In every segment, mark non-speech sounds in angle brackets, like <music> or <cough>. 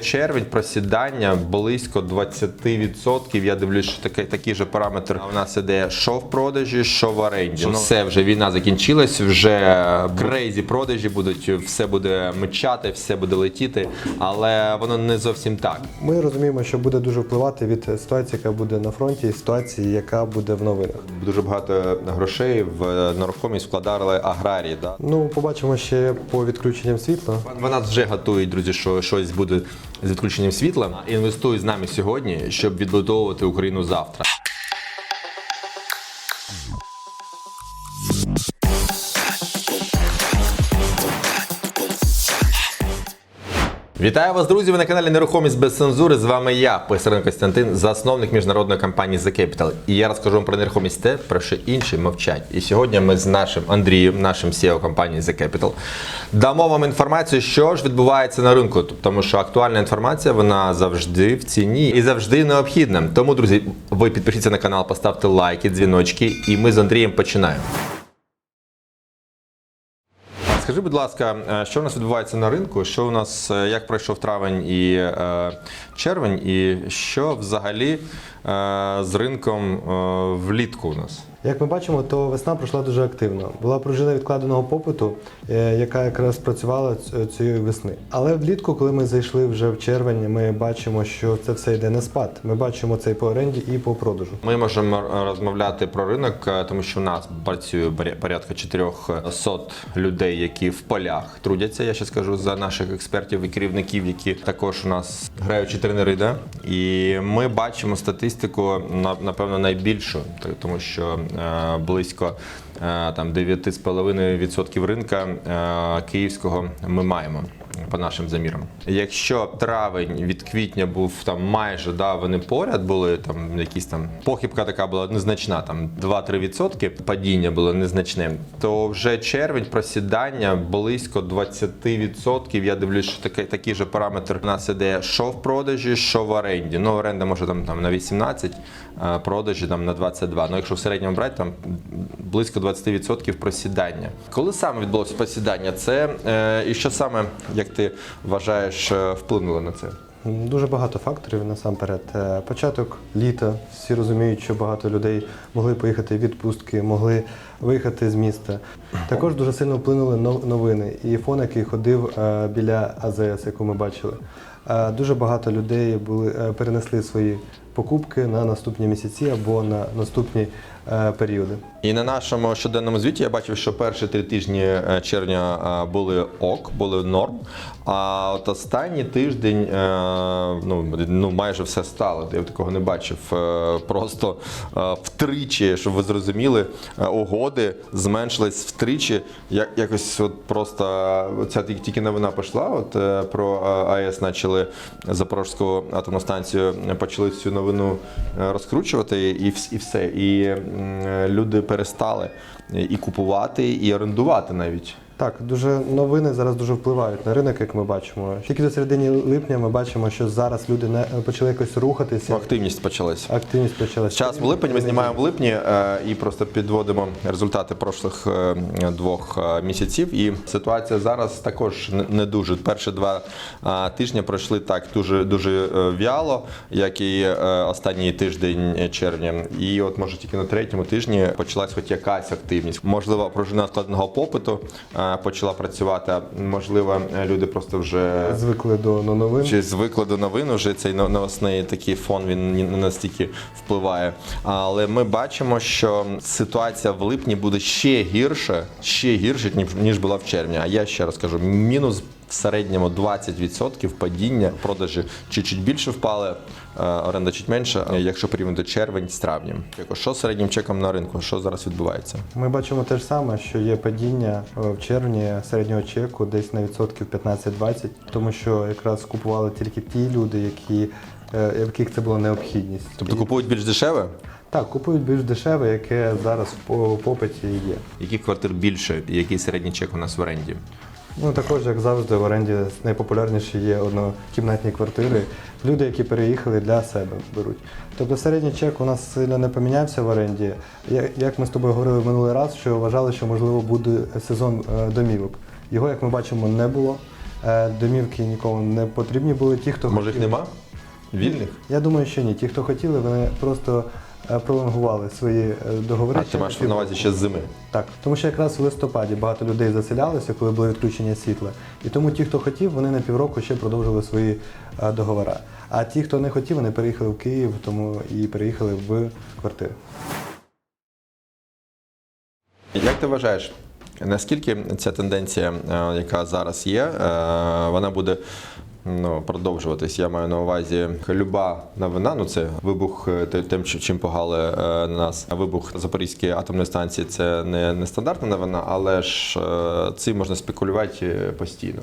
Червень просідання близько 20%. Я дивлюсь, що такий, такий же параметр у нас іде що в продажі, що в оренді. Ну, все, вже війна закінчилась, вже крейзі продажі будуть, все буде мечати, все буде летіти, але воно не зовсім так. Ми розуміємо, що буде дуже впливати від ситуації, яка буде на фронті, і ситуації, яка буде в новинах. Дуже багато грошей в нерухомість вкладали аграрії. Да? Ну, побачимо ще по відключенням світла. Вона вже готують, друзі, що щось буде з відключенням світла. інвестуй з нами сьогодні, щоб відбудовувати Україну завтра. Вітаю вас, друзі! Ви на каналі Нерухомість без цензури. З вами я, Писаренко Костянтин, засновник міжнародної компанії The Capital. І я розкажу вам про нерухомість те, про що інші мовчать. І сьогодні ми з нашим Андрієм, нашим CEO компанії The Capital, дамо вам інформацію, що ж відбувається на ринку. Тому що актуальна інформація вона завжди в ціні і завжди необхідна. Тому, друзі, ви підпишіться на канал, поставте лайки, дзвіночки, і ми з Андрієм починаємо. Скажи, будь ласка, е, що у нас відбувається на ринку? Що у нас, е, як пройшов травень і е, червень, і що взагалі е, з ринком е, влітку у нас? Як ми бачимо, то весна пройшла дуже активно. Була пружина відкладеного попиту, е, яка якраз працювала цієї весни. Але влітку, коли ми зайшли вже в червень, ми бачимо, що це все йде на спад. Ми бачимо це і по оренді, і по продажу. Ми можемо розмовляти про ринок, е, тому що в нас працює поря- порядка 400 людей, які в полях трудяться. Я ще скажу за наших експертів і керівників, які також у нас граючі тренери. Да? І ми бачимо статистику на- напевно найбільшу, тому що близько е, там 9,5% ринка е, київського ми маємо по нашим замірам. Якщо травень від квітня був там майже да, вони поряд були, там якісь там похибка така була незначна, там 2-3% падіння було незначним, то вже червень просідання близько 20%. Я дивлюсь, що такий, такий же параметр у нас іде що в продажі, що в оренді. Ну, оренда може там, там на 18, а продажі там на 22. Ну, якщо в середньому брати, там близько 20% просідання. Коли саме відбулося просідання? Це е, і що саме, як ти вважаєш, е, вплинуло на це? Дуже багато факторів насамперед. Е, Початок літа. Всі розуміють, що багато людей могли поїхати в відпустки, могли виїхати з міста. Також дуже сильно вплинули новини. І фон, який ходив е, біля АЗС, яку ми бачили. Дуже багато людей були перенесли свої покупки на наступні місяці або на наступні періоди. І на нашому щоденному звіті я бачив, що перші три тижні е, червня е, були ок, були норм. А от останній тиждень е, ну, ну майже все стало. Я такого не бачив. Е, Просто е, втричі, щоб ви зрозуміли, е, угоди зменшились втричі. Я- Якось от просто е, ця тільки- новина пішла. От е, про е, АЕС почали Запорізьку атомну станцію, е, почали цю новину е, розкручувати, і, і все. І е, люди перестали і купувати, і орендувати навіть. Так, дуже новини зараз дуже впливають на ринок, як ми бачимо. Тільки до середини липня ми бачимо, що зараз люди не почали якось рухатися. Активність почалась. Активність почалася. Час в липні, ми знімаємо в липні е, і просто підводимо результати прошлих е, двох е, місяців. І ситуація зараз також не- дуже. Перші два е, тижні пройшли так дуже дуже е, в'яло, як і е, останній тиждень червня. І от може тільки на третьому тижні почалась хоч якась активність. Можливо, пружина складного попиту е, почала працювати. Можливо, люди просто вже Звикли до новин. чи звикли до новин, вже цей новосний такий фон він не настільки впливає. Але ми бачимо, що ситуація в липні буде ще гірше, ще гірше, ніж, була в червні. А я ще раз кажу, мінус в середньому 20% падіння, продажі чуть-чуть більше впали, оренда чуть менше, е, якщо порівняти червень з травнем. Яко, Що з середнім чеком на ринку? Що зараз відбувається? Ми бачимо те ж саме, що є падіння е, в червні середнього чеку десь на відсотків 15-20, тому що якраз купували тільки ті люди, які, е, в яких це була необхідність. Тобто купують більш дешеве? Так, купують більш дешеве, яке зараз в попиті є. Яких квартир більше, і який середній чек у нас в оренді? Ну також, як завжди, в оренді найпопулярніші є однокімнатні квартири. Люди, які переїхали для себе, беруть. Тобто середній чек у нас сильно не помінявся в оренді. Як ми з тобою говорили минулий раз, що вважали, що можливо буде сезон е, домівок. Його, як ми бачимо, не було. Е, Домівки нікому не потрібні були. Ті, хто Може їх нема? Вільних? Я думаю, що ні. Ті, хто хотіли, вони просто пролонгували свої е, договори. А ти маєш на увазі ще з зими? Так, тому що якраз в листопаді багато людей заселялися, коли було відключення світла. І тому ті, хто хотів, вони на півроку ще продовжили свої е, договори. А ті, хто не хотів, вони переїхали в Київ, тому і переїхали в квартири. Як ти вважаєш, наскільки ця тенденція, е, яка зараз є, е, вона буде ну, продовжуватись? Я маю на увазі люба новина, ну це вибух е, тим, чим погали е, на нас. Вибух Запорізької атомної станції це не, не стандартна новина, але ж е, цим можна спекулювати е, постійно.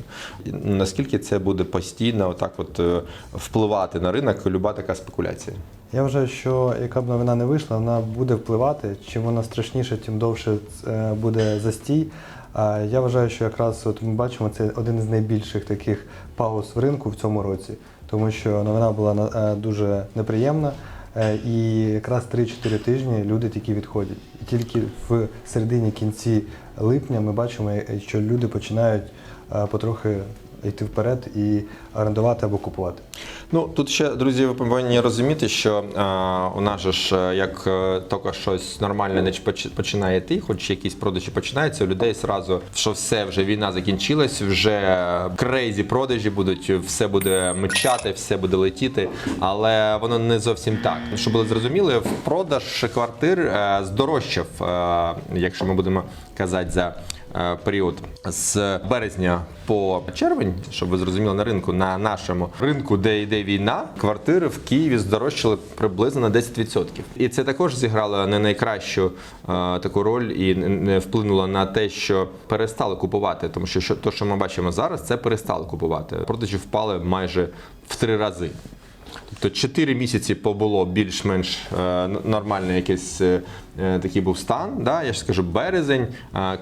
Наскільки це буде постійно отак от е, впливати на ринок, люба така спекуляція? Я вважаю, що яка б новина не вийшла, вона буде впливати. Чим вона страшніше, тим довше е, буде застій. Я вважаю, що якраз от ми бачимо, це один з найбільших таких пауз в ринку в цьому році, тому що новина була е, дуже неприємна. е, І якраз 3-4 тижні люди тільки відходять. І тільки в середині кінці липня ми бачимо, е, що люди починають потрохи йти вперед і орендувати або купувати. Ну тут ще друзі, ви повинні розуміти, що е, у нас же ж е, як е, тільки щось нормальне не поч- починає йти, хоч якісь продажі починаються, у людей зразу, що все вже війна закінчилась, вже крейзі продажі будуть, все буде мчати, все буде летіти, але воно не зовсім так. Щоб були зрозуміли, в продаж квартир е, здорожчав, якщо ми будемо казати за період з березня по червень, щоб ви зрозуміли на ринку, на нашому ринку, де йде війна, квартири в Києві здорожчали приблизно на 10%. І це також зіграло не найкращу е, таку роль і не- не вплинуло на те, що перестали купувати. Тому що що то, що ми бачимо зараз, це перестали купувати. Продажі впали майже в три рази. Тобто 4 місяці побуло більш-менш е, нормальний якийсь е, е, такий був стан. Да? Я ж скажу, березень,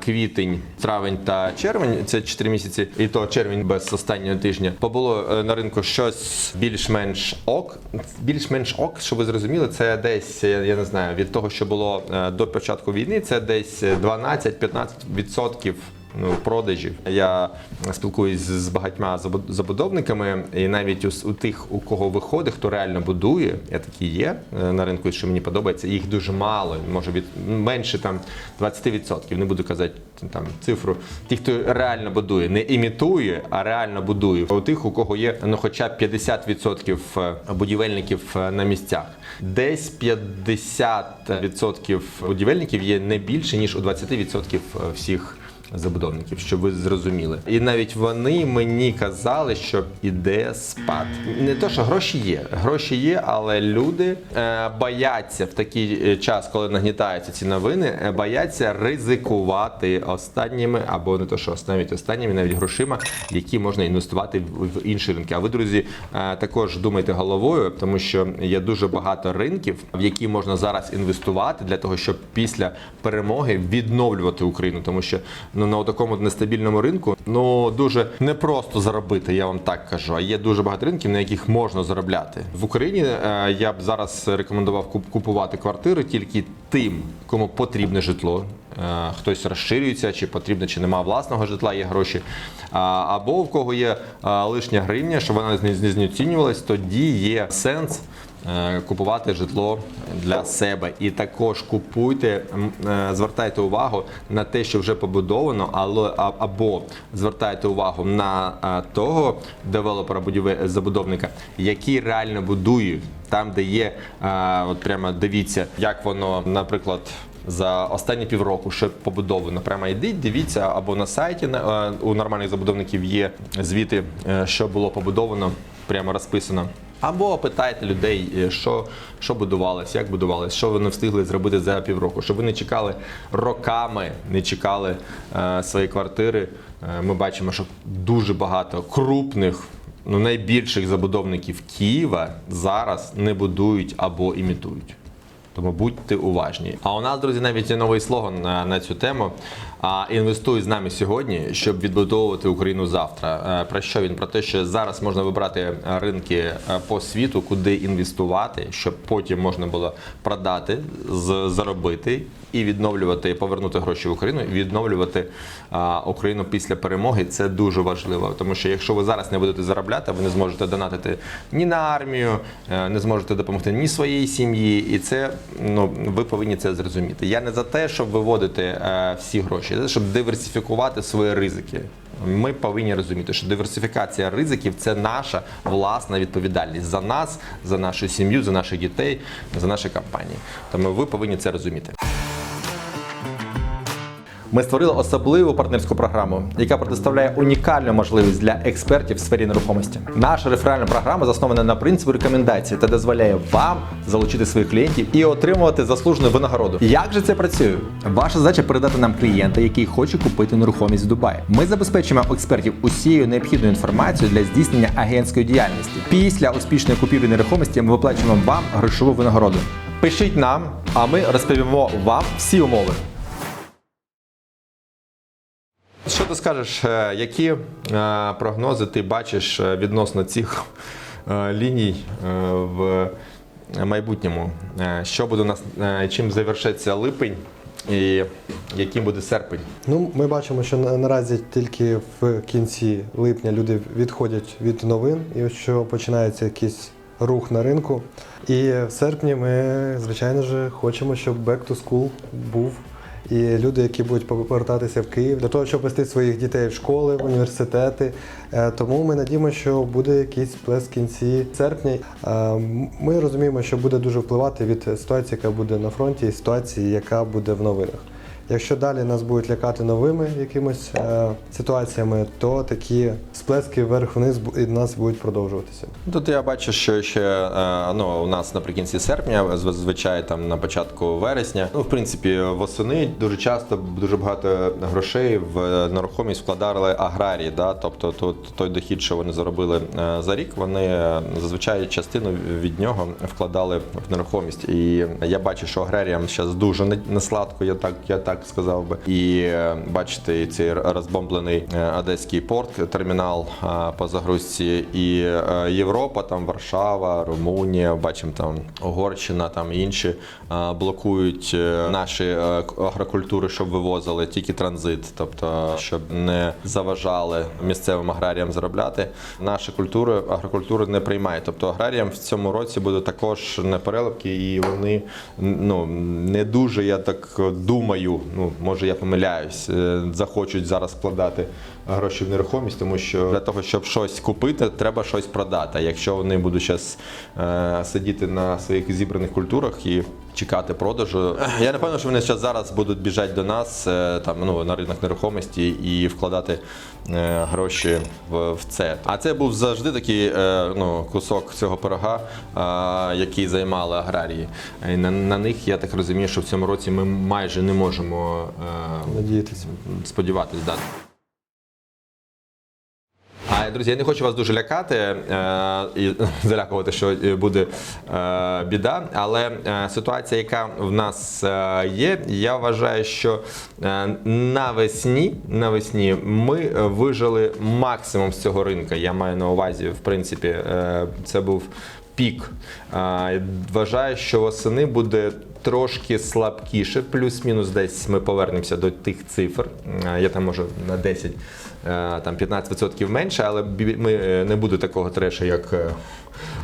квітень, травень та червень це 4 місяці, і то червень без останнього тижня. Побуло на ринку щось більш-менш ок. Більш-менш ок, щоб ви зрозуміли, це десь, я, не знаю, від того, що було до початку війни, це десь 12-15% ну, продажів. Я спілкуюсь з багатьма забу- забудовниками, і навіть у, тих, у кого виходить, хто реально будує, я такі є е, на ринку, що мені подобається, їх дуже мало, може від менше там 20%, не буду казати там цифру. Ті, хто реально будує, не імітує, а реально будує. У тих, у кого є ну, хоча б 50% будівельників е, на місцях. Десь 50% будівельників є не більше, ніж у 20% всіх забудовників, щоб ви зрозуміли. І навіть вони мені казали, що іде спад. Не то, що гроші є. Гроші є, але люди е, бояться в такий е, час, коли нагнітаються ці новини, е, бояться ризикувати останніми, або не то, що навіть останніми, навіть грошима, які можна інвестувати в, інші ринки. А ви, друзі, е, також думайте головою, тому що є дуже багато ринків, в які можна зараз інвестувати для того, щоб після перемоги відновлювати Україну, тому що ну на такому нестабільному ринку ну дуже непросто заробити, я вам так кажу. А є дуже багато ринків, на яких можна заробляти в Україні. е, Я б зараз рекомендував куп- купувати квартири тільки тим, кому потрібне житло. Е, Хтось розширюється, чи потрібно, чи немає власного житла, є гроші. Або в кого є е, лишня гривня, щоб вона не не знецінювалась, тоді є сенс купувати житло для себе. І також купуйте, е, звертайте увагу на те, що вже побудовано, або звертайте увагу на е, того девелопера забудовника, який реально будує там, де є, е, от прямо дивіться, як воно, наприклад. За останні півроку ще побудовано. Прямо йдіть, дивіться, або на сайті е, у нормальних забудовників є звіти, е, що було побудовано, прямо розписано. Або питайте людей, е, що, що будувалось, як будувалось, що вони встигли зробити за півроку, щоб ви не чекали роками, не чекали е, свої квартири. Е, ми бачимо, що дуже багато крупних, ну найбільших забудовників Києва зараз не будують або імітують. Тому будьте уважні. А у нас, друзі, навіть є новий слоган на, на цю тему. А, інвестуй з нами сьогодні, щоб відбудовувати Україну завтра. Е, Про що він? Про те, що зараз можна вибрати е, ринки е, по світу, куди інвестувати, щоб потім можна було продати, заробити і відновлювати, повернути гроші в Україну, відновлювати Україну після перемоги. Це дуже важливо, тому що якщо ви зараз не будете заробляти, ви не зможете донатити ні на армію, не зможете допомогти ні своїй сім'ї, і це ну ви повинні це зрозуміти. Я не за те, щоб виводити е, всі гроші, я за те, щоб диверсифікувати свої ризики. Ми повинні розуміти, що диверсифікація ризиків це наша власна відповідальність за нас, за нашу сім'ю, за наших дітей, за наші компанії. Тому ви повинні це розуміти. Ми створили особливу партнерську програму, яка предоставляє унікальну можливість для експертів в сфері нерухомості. Наша реферальна програма заснована на принципі рекомендацій та дозволяє вам залучити своїх клієнтів і отримувати заслужену винагороду. Як же це працює? Ваша задача передати нам клієнта, який хоче купити нерухомість в Дубаї. Ми забезпечуємо експертів усією необхідною інформацією для здійснення агентської діяльності. Після успішної купівлі нерухомості ми виплачуємо вам грошову винагороду. Пишіть нам, а ми розповімо вам всі умови. Що ти скажеш, е, які е, прогнози ти бачиш е, відносно цих ліній в майбутньому? Що буде у нас, чим завершиться липень і яким буде серпень? Ну, ми бачимо, що наразі тільки в кінці липня люди відходять від новин, і що починається якийсь рух на ринку. І в серпні ми, звичайно ж, хочемо, щоб Back to School був. І люди, які будуть повертатися в Київ для того, щоб вести своїх дітей в школи, в університети. Е, Тому ми надіємося, що буде якийсь плес в кінці серпня. Е, Ми розуміємо, що буде дуже впливати від ситуації, яка буде на фронті, і ситуації, яка буде в новинах. Якщо далі нас будуть лякати новими якимось е, ситуаціями, то такі сплески вверх-вниз і нас будуть продовжуватися. Тут я бачу, що ще е, ну, у нас наприкінці серпня, зазвичай там на початку вересня. Ну, в принципі, восени дуже часто дуже багато грошей в нерухомість вкладали аграрії. Да? Тобто тут той дохід, що вони заробили е, за рік, вони е, зазвичай частину від нього вкладали в нерухомість. І я бачу, що аграріям зараз дуже не- несладко, я так, я так сказав би. І е, бачите, цей розбомблений е, одеський порт, термінал е, по загрузці, і Європа, там Варшава, Румунія, бачимо там Угорщина, там інші блокують наші агрокультури, щоб вивозили тільки транзит, тобто щоб не заважали місцевим аграріям заробляти. Наші культури, агрокультури не приймають. Тобто аграріям в цьому році буде також непереливки, і вони ну не дуже, я так думаю, ну може я помиляюсь, е, захочуть зараз вкладати гроші в нерухомість, тому що для того, щоб щось купити, треба щось продати. Якщо вони будуть зараз е, сидіти на своїх зібраних культурах і чекати продажу, я не певно, що вони зараз зараз будуть біжати до нас е, там ну на ринок нерухомості і вкладати е, гроші в, в це. А це був завжди такий е, ну, кусок цього пирога, е, який займали аграрії. І на, на них я так розумію, що в цьому році ми майже не можемо е, Надіятися. сподіватись дати. А друзі, я не хочу вас дуже лякати е, і <laughs> залякувати, що е, буде е, біда. Але е, ситуація, яка в нас е, є, я вважаю, що е, навесні, навесні ми е, вижили максимум з цього ринку. Я маю на увазі, в принципі, е, це був пік. Вважаю, що восени буде трошки слабкіше, плюс-мінус десь ми повернемося до тих цифр. Я там можу на 10, е, там 15% менше, але ми е, не буде такого трешу, як е,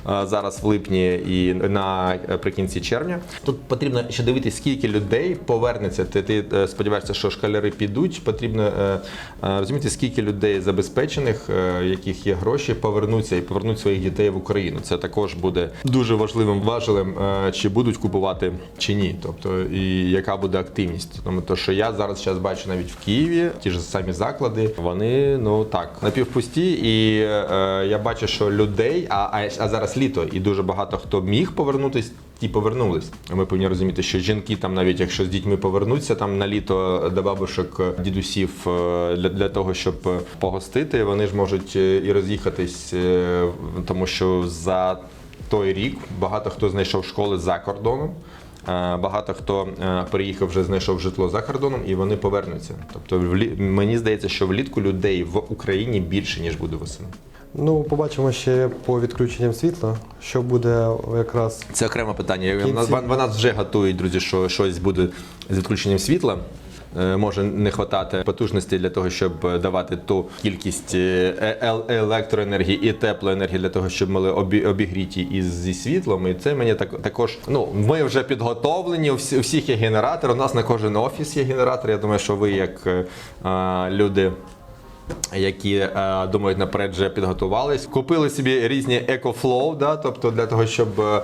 зараз в липні і наприкінці червня. Тут потрібно ще дивитися, скільки людей повернеться. Ти, ти е, сподіваєшся, що школяри підуть. Потрібно е, е, розуміти, скільки людей забезпечених, е, яких є гроші, повернуться і повернуть своїх дітей в Україну. Це також буде дуже важливим важелем, е, чи будуть купувати чи ні. Тобто, і яка буде активність. Тому то, що я зараз зараз бачу навіть в Києві, ті ж самі заклади, вони ну так напівпусті, і е, я бачу, що людей, а, а, а зараз літо, і дуже багато хто міг повернутись. Ті повернулись. Ми повинні розуміти, що жінки там, навіть якщо з дітьми повернуться там на літо до бабушок, дідусів е, для, для того, щоб е, погостити, вони ж можуть е, і роз'їхатись, е, тому що за той рік багато хто знайшов школи за кордоном. Е, Багато хто е, переїхав вже знайшов житло за кордоном і вони повернуться. Тобто, мені здається, що влітку людей в Україні більше ніж буде восени. Ну, побачимо ще по відключенням світла, що буде якраз Це окреме питання. кінці- Вона, вона вже готують, друзі, що щось буде з відключенням світла. Е, Може не вистачати потужності для того, щоб давати ту кількість е, електроенергії і теплоенергії для того, щоб ми обі- обігріті із зі світлом. І це мені так також. Ну ми вже підготовлені. У всіх є генератор. У нас на кожен офіс є генератор. Я думаю, що ви як е, е, люди які е, думають наперед вже підготувались. Купили собі різні EcoFlow, да, тобто для того, щоб е,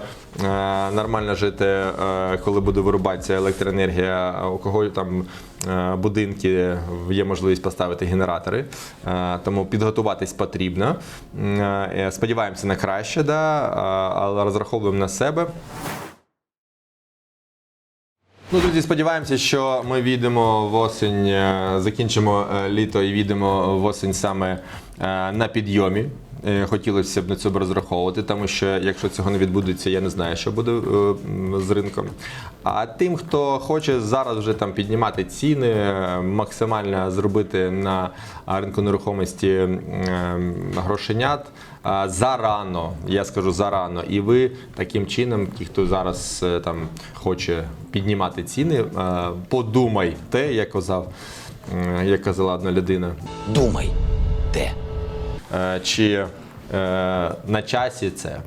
нормально жити, е, коли буде вирубатися електроенергія, у кого там е, будинки є можливість поставити генератори. Е, тому підготуватись потрібно. Е, Сподіваємося на краще, да, е, але розраховуємо на себе. Ну, друзі, сподіваємося, що ми війдемо в осінь, е, закінчимо е, літо і війдемо в осінь саме е, на підйомі. Е, Хотілося б на цьому розраховувати, тому що якщо цього не відбудеться, я не знаю, що буде е, з ринком. А тим, хто хоче зараз вже там піднімати ціни, е, максимально зробити на ринку нерухомості грошенят. Зарано, я скажу зарано, і ви таким чином, ті, хто зараз там хоче піднімати ціни, е, подумайте, як казав, як казала одна людина, Думай, де? Е, чи е, на часі це.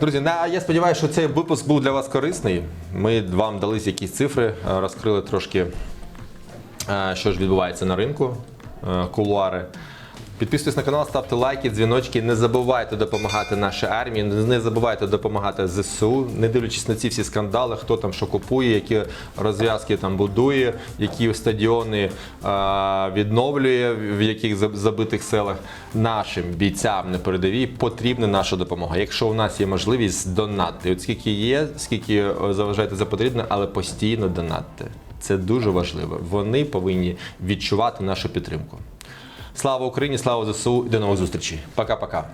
Друзі, я сподіваюся, що цей випуск був для вас корисний. Ми вам дали якісь цифри, е, розкрили трошки, що ж відбувається на ринку, кулуари. Підписуйтесь на канал, ставте лайки, дзвіночки. Не забувайте допомагати нашій армії, не забувайте допомагати ЗСУ, не дивлячись на ці всі скандали, хто там що купує, які розв'язки там будує, які стадіони е, відновлює, в яких заб- забитих селах. Нашим бійцям на передовій потрібна наша допомога. Якщо у нас є можливість донатити, от скільки є, скільки е, заважаєте за потрібне, але постійно донатити. Це дуже важливо. Вони повинні відчувати нашу підтримку. Слава Україні, слава ЗСУ до нових зустрічей. Пока-пока.